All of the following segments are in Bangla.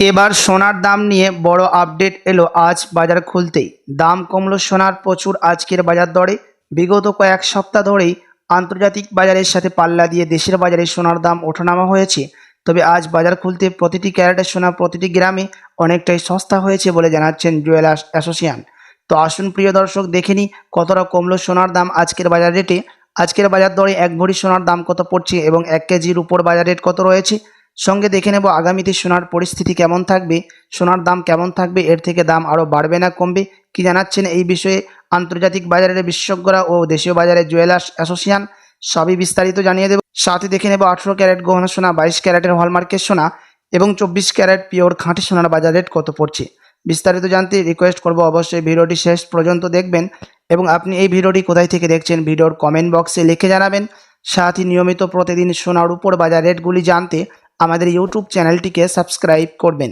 এবার সোনার দাম নিয়ে বড় আপডেট এলো আজ বাজার খুলতেই। দাম কমলো সোনার প্রচুর আজকের বাজার দরে। বিগত কয়েক সপ্তাহ ধরেই আন্তর্জাতিক বাজারের সাথে পাল্লা দিয়ে দেশের বাজারে সোনার দাম ওঠানামা হয়েছে। তবে আজ বাজার খুলতে প্রতিটি ক্যারেটের সোনা প্রতিটি গ্রামে অনেকটাই সস্তা হয়েছে বলে জানাচ্ছেন জুয়েলার্স অ্যাসোসিয়েশন। তো আসুন প্রিয় দর্শক, দেখে কতটা কমলো সোনার দাম আজকের বাজার রেটে। আজকের বাজার দরে এক ভরি সোনার দাম কত পড়ছে এবং এক কেজির উপর বাজার রেট কত রয়েছে? সঙ্গে দেখে নেব আগামীতে সোনার পরিস্থিতি কেমন থাকবে, সোনার দাম কেমন থাকবে, এর থেকে দাম আরও বাড়বে না কমবে, কি জানাচ্ছেন এই বিষয়ে আন্তর্জাতিক বাজারের বিশেষজ্ঞরা ও দেশীয় বাজারের জুয়েলার্স অ্যাসোসিয়েশন, সবই বিস্তারিত জানিয়ে দেব। সাথে দেখে নেব আঠেরো ক্যারেট গহনা সোনা, বাইশ ক্যারেটের হলমার্কের সোনা এবং চব্বিশ ক্যারেট পিওর খাঁটি সোনার বাজার রেট কত পড়ছে? বিস্তারিত জানতে রিকোয়েস্ট করব অবশ্যই ভিডিওটি শেষ পর্যন্ত দেখবেন এবং আপনি এই ভিডিওটি কোথায় থেকে দেখছেন ভিডিওর কমেন্ট বক্সে লিখে জানাবেন। সাথে নিয়মিত প্রতিদিন সোনার উপর বাজার রেটগুলি জানতে আমাদের ইউটিউব চ্যানেলটিকে সাবস্ক্রাইব করবেন।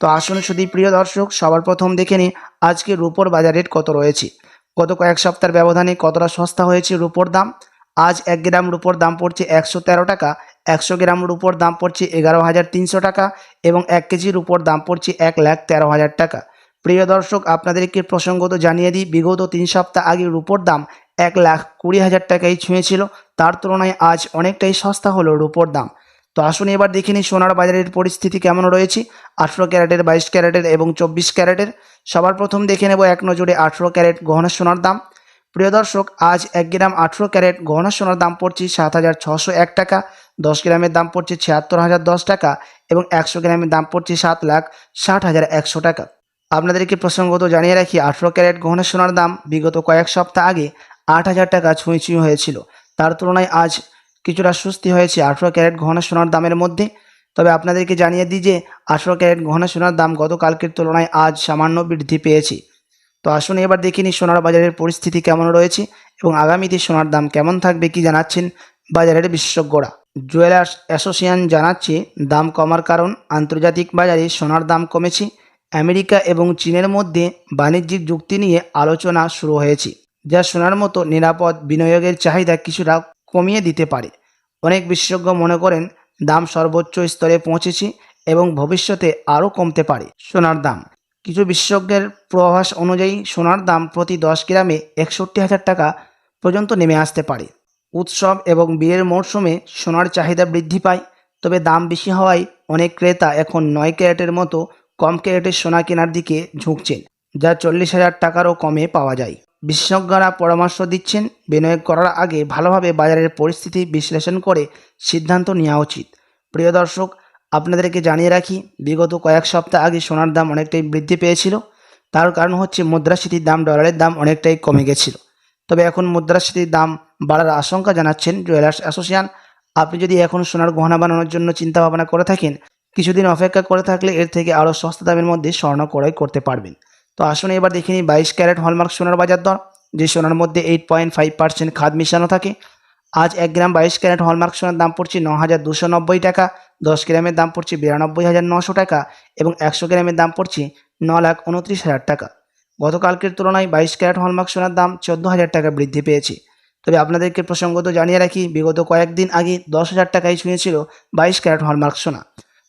তো আসুন শুধু প্রিয় দর্শক, সবার প্রথম দেখে নিই আজকে রুপোর বাজার রেট কত রয়েছে। গত কয়েক সপ্তাহের ব্যবধানে কতটা সস্তা হয়েছে রুপোর দাম? আজ এক গ্রাম রুপোর দাম পড়ছে একশো তেরো টাকা, একশো গ্রাম রুপোর দাম পড়ছে এগারো হাজার তিনশো টাকা এবং এক কেজি রুপোর দাম পড়ছে এক লাখ তেরো হাজার টাকা। প্রিয় দর্শক, আপনাদেরকে প্রসঙ্গত জানিয়ে দিই, বিগত তিন সপ্তাহ আগে রুপোর দাম এক লাখ কুড়ি হাজার টাকায় ছুঁয়েছিল, তার তুলনায় আজ অনেকটাই সস্তা হলো রুপোর দাম। তো আসুন এবার দেখে নিই সোনার বাজারের পরিস্থিতি কেমন রয়েছে। আঠেরো ক্যারেটের, বাইশ ক্যারেটের এবং চব্বিশ ক্যারেটের। সবার প্রথম দেখে নেব এক নজরে আঠেরো ক্যারেট গহনা সোনার দাম। প্রিয় দর্শক, আজ এক গ্রাম আঠেরো ক্যারেট গহনা সোনার দাম পড়ছে সাত হাজার ছশো এক টাকা। দশ গ্রামের দাম পড়ছে ছিয়াত্তর হাজার দশ টাকা এবং একশো গ্রামের দাম পড়ছে সাত লাখ ষাট হাজার একশো টাকা। আপনাদেরকে প্রসঙ্গত জানিয়ে রাখি, আঠেরো ক্যারেট গহনা সোনার দাম বিগত কয়েক সপ্তাহ আগে আট হাজার টাকা ছুঁই ছুঁই হয়েছিল। তার তুলনায় আজ কিছুটা সুস্থি হয়েছে আঠেরো ক্যারেট গহনা সোনার দামের মধ্যে। তবে আপনাদেরকে জানিয়ে দিই যে আঠেরো ক্যারেট গহনা সোনার দাম গতকালকের তুলনায় আজ সামান্য বৃদ্ধি পেয়েছে। তো আসুন এবার দেখে নিই সোনার বাজারের পরিস্থিতি কেমন রয়েছে এবং আগামীতে সোনার দাম কেমন থাকবে কি জানাচ্ছেন বাজারের বিশেষজ্ঞরা। জুয়েলার্স অ্যাসোসিয়েশন জানাচ্ছে, দাম কমার কারণ আন্তর্জাতিক বাজারে সোনার দাম কমেছে। আমেরিকা এবং চীনের মধ্যে বাণিজ্যিক যুক্তি নিয়ে আলোচনা শুরু হয়েছে, যা সোনার মতো নিরাপদ বিনিয়োগের চাহিদা কিছুটা কমিয়ে দিতে পারে। অনেক বিশেষজ্ঞ মনে করেন, দাম সর্বোচ্চ স্তরে পৌঁছেছি এবং ভবিষ্যতে আরও কমতে পারে সোনার দাম। কিছু বিশেষজ্ঞের প্রভাস অনুযায়ী সোনার দাম প্রতি দশ গ্রামে একষট্টি হাজার টাকা পর্যন্ত নেমে আসতে পারে। উৎসব এবং বিয়ের মরশুমে সোনার চাহিদা বৃদ্ধি পায়, তবে দাম বেশি হওয়ায় অনেক ক্রেতা এখন নয় ক্যারেটের মতো কম ক্যারেটের সোনা কেনার দিকে ঝুঁকছেন, যা চল্লিশ হাজার টাকারও কমে পাওয়া যায়। বিশেষজ্ঞরা পরামর্শ দিচ্ছেন, বিনিয়োগ করার আগে ভালোভাবে বাজারের পরিস্থিতি বিশ্লেষণ করে সিদ্ধান্ত নেওয়া উচিত। প্রিয় দর্শক, আপনাদেরকে জানিয়ে রাখি, বিগত কয়েক সপ্তাহ আগে সোনার দাম অনেকটাই বৃদ্ধি পেয়েছিল। তার কারণ হচ্ছে মুদ্রাস্ফীতির দাম, ডলারের দাম অনেকটাই কমে গেছিল। তবে এখন মুদ্রাস্ফীতির দাম বাড়ার আশঙ্কা জানাচ্ছেন জুয়েলার্স অ্যাসোসিয়েশন। আপনি যদি এখন সোনার গহনা বানানোর জন্য চিন্তা ভাবনা করে থাকেন, কিছুদিন অপেক্ষা করে থাকলে এর থেকে আরও সস্তা দামের মধ্যে স্বর্ণ ক্রয় করতে পারবেন। তো আসুন এবার দেখে নিই বাইশ ক্যারেট হলমার্ক সোনার বাজার দর, যে সোনার মধ্যে এইট পয়েন্ট ফাইভ পার্সেন্ট খাদ মিশানো থাকে। আজ এক গ্রাম বাইশ ক্যারেট হলমার্ক সোনার দাম পড়ছে ন হাজার দুশো নব্বই টাকা, দশ গ্রামের দাম পড়ছে বিরানব্বই হাজার নশো টাকা এবং একশো গ্রামের দাম পড়ছে ন লাখ উনত্রিশ হাজার টাকা। গতকালকের তুলনায় বাইশ ক্যারেট হলমার্ক সোনার দাম চোদ্দ হাজার টাকা বৃদ্ধি পেয়েছে। তবে আপনাদেরকে প্রসঙ্গত জানিয়ে রাখি, বিগত কয়েকদিন আগে দশ হাজার টাকায় ছুঁয়েছিল বাইশ ক্যারেট হলমার্ক সোনা।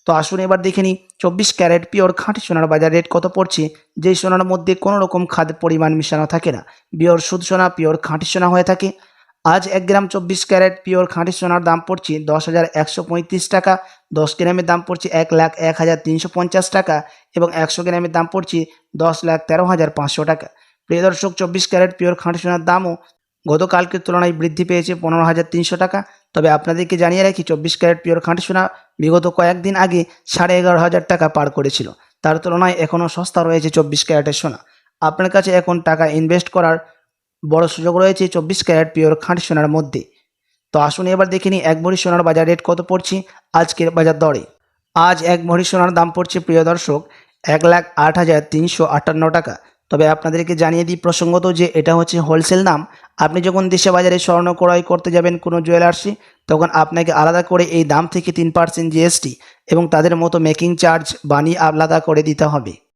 তো আসুন এবার দেখে নিই, চব্বিশ ক্যারেট পিওর খাঁটি সোনার বাজার রেট কত পড়ছে? যেই সোনার মধ্যে কোনো রকম খাদ্য পরিমাণ মিশানো থাকে না, পিওর সুদ সোনা, পিওর খাঁটি সোনা হয়ে থাকে। আজ এক গ্রাম চব্বিশ ক্যারেট পিওর খাঁটি সোনার দাম পড়ছে দশ হাজার একশো পঁয়ত্রিশ টাকা, দশ গ্রামের দাম পড়ছে এক লাখ এক হাজার তিনশো পঞ্চাশ টাকা এবং একশো গ্রামের দাম পড়ছে দশ লাখ তেরো হাজার পাঁচশো টাকা। প্রিয় দর্শক, চব্বিশ ক্যারেট পিওর খাঁটি সোনার দামও গতকালকের তুলনায় বৃদ্ধি পেয়েছে পনেরো হাজার তিনশো টাকা। তবে আপনাদেরকে জানিয়ে রাখি, চব্বিশ ক্যারেট পিওর খাঁটি সোনা বিগত কয়েকদিন আগে সাড়ে এগারো হাজার টাকা পার করেছিল। তার তুলনায় এখনও সস্তা রয়েছে চব্বিশ ক্যারেটের সোনা। আপনার কাছে এখন টাকা ইনভেস্ট করার বড় সুযোগ রয়েছে চব্বিশ ক্যারেট পিওর খাঁটি সোনার মধ্যে। তো আসুন এবার দেখে নিই, এক ভরি সোনার বাজার রেট কত পড়ছে? আজকের বাজার দরে। আজ এক ভরি সোনার দাম পড়ছে, প্রিয় দর্শক, এক লাখ আট হাজার তিনশো আটান্ন টাকা। তবে আপনাদেরকে জানিয়ে দিই প্রসঙ্গত যে এটা হচ্ছে হোলসেল দাম আপনি যখন দেশে বাজারে স্বর্ণ ক্রয় করতে যাবেন কোনো জুয়েলার্সে, তখন আপনাকে আলাদা করে এই দাম থেকে তিন পার্সেন্ট জিএসটি এবং তাদের মতো মেকিং চার্জ বানিয়ে আলাদা করে দিতে হবে।